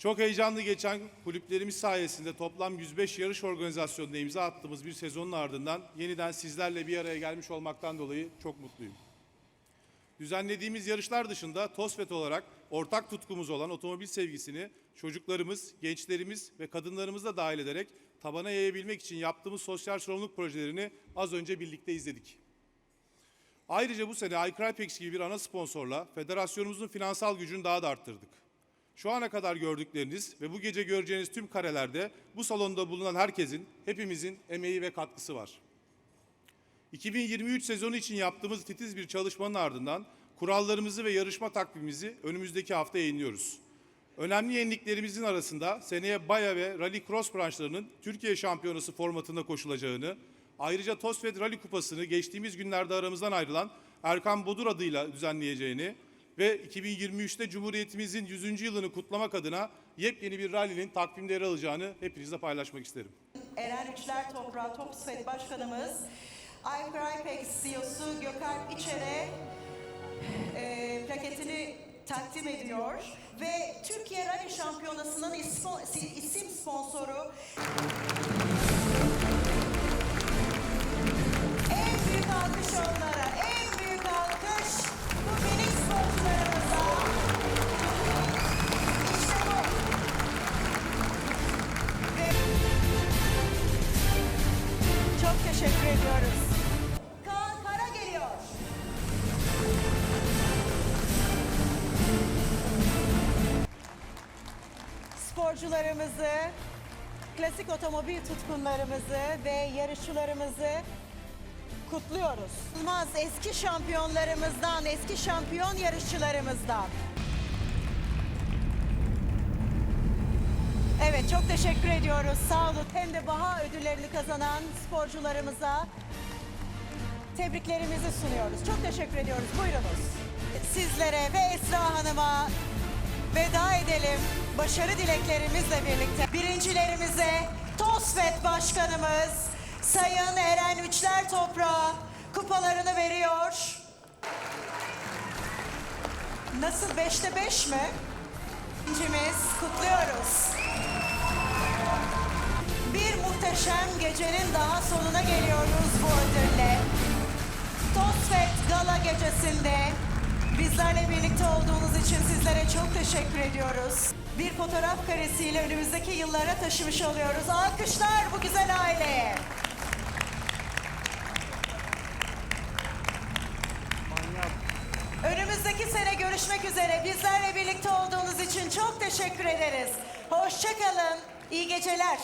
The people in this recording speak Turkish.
Çok heyecanlı geçen kulüplerimiz sayesinde toplam 105 yarış organizasyonuna imza attığımız bir sezonun ardından yeniden sizlerle bir araya gelmiş olmaktan dolayı çok mutluyum. Düzenlediğimiz yarışlar dışında TOSFET olarak ortak tutkumuz olan otomobil sevgisini çocuklarımız, gençlerimiz ve kadınlarımız da dahil ederek tabana yayabilmek için yaptığımız sosyal sorumluluk projelerini az önce birlikte izledik. Ayrıca bu sene iCrypex gibi bir ana sponsorla federasyonumuzun finansal gücünü daha da arttırdık. Şu ana kadar gördükleriniz ve bu gece göreceğiniz tüm karelerde bu salonda bulunan herkesin, hepimizin emeği ve katkısı var. 2023 sezonu için yaptığımız titiz bir çalışmanın ardından kurallarımızı ve yarışma takvimimizi önümüzdeki hafta yayınlıyoruz. Önemli yeniliklerimizin arasında seneye Baya ve Rally Cross branşlarının Türkiye Şampiyonası formatında koşulacağını, ayrıca TOSFED Rally Kupası'nı geçtiğimiz günlerde aramızdan ayrılan Erkan Bodur adıyla düzenleyeceğini ve 2023'te Cumhuriyetimizin 100. yılını kutlamak adına yepyeni bir rally'nin takvimde yer alacağını hepinizle paylaşmak isterim. Eren Üçler Toprağı Topsfet Başkanımız, iCrypex CEO'su Gökalp İçer'e e, plaketini takdim ediyor ve Türkiye Rally Şampiyonası'nın isim sponsoru çok teşekkür ediyoruz. Kaan Kara geliyor. Sporcularımızı, klasik otomobil tutkunlarımızı ve yarışçılarımızı kutluyoruz. Yılmaz eski şampiyonlarımızdan, eski şampiyon yarışçılarımızdan. Evet çok teşekkür ediyoruz. Sağ olun. Hem de Baha ödüllerini kazanan sporcularımıza tebriklerimizi sunuyoruz. Çok teşekkür ediyoruz. Buyurunuz. Sizlere ve Esra Hanım'a veda edelim. Başarı dileklerimizle birlikte. Birincilerimize TOSFET Başkanımız Sayın Eren Üçler Toprağı kupalarını veriyor. Nasıl beşte beş mi? İkincimiz kutluyoruz. Muhteşem gecenin daha sonuna geliyoruz bu ödülle. TOSFET Gala gecesinde bizlerle birlikte olduğunuz için sizlere çok teşekkür ediyoruz. Bir fotoğraf karesiyle önümüzdeki yıllara taşımış oluyoruz. Alkışlar bu güzel aileye. Önümüzdeki sene görüşmek üzere. Bizlerle birlikte olduğunuz için çok teşekkür ederiz. Hoşçakalın. İyi geceler.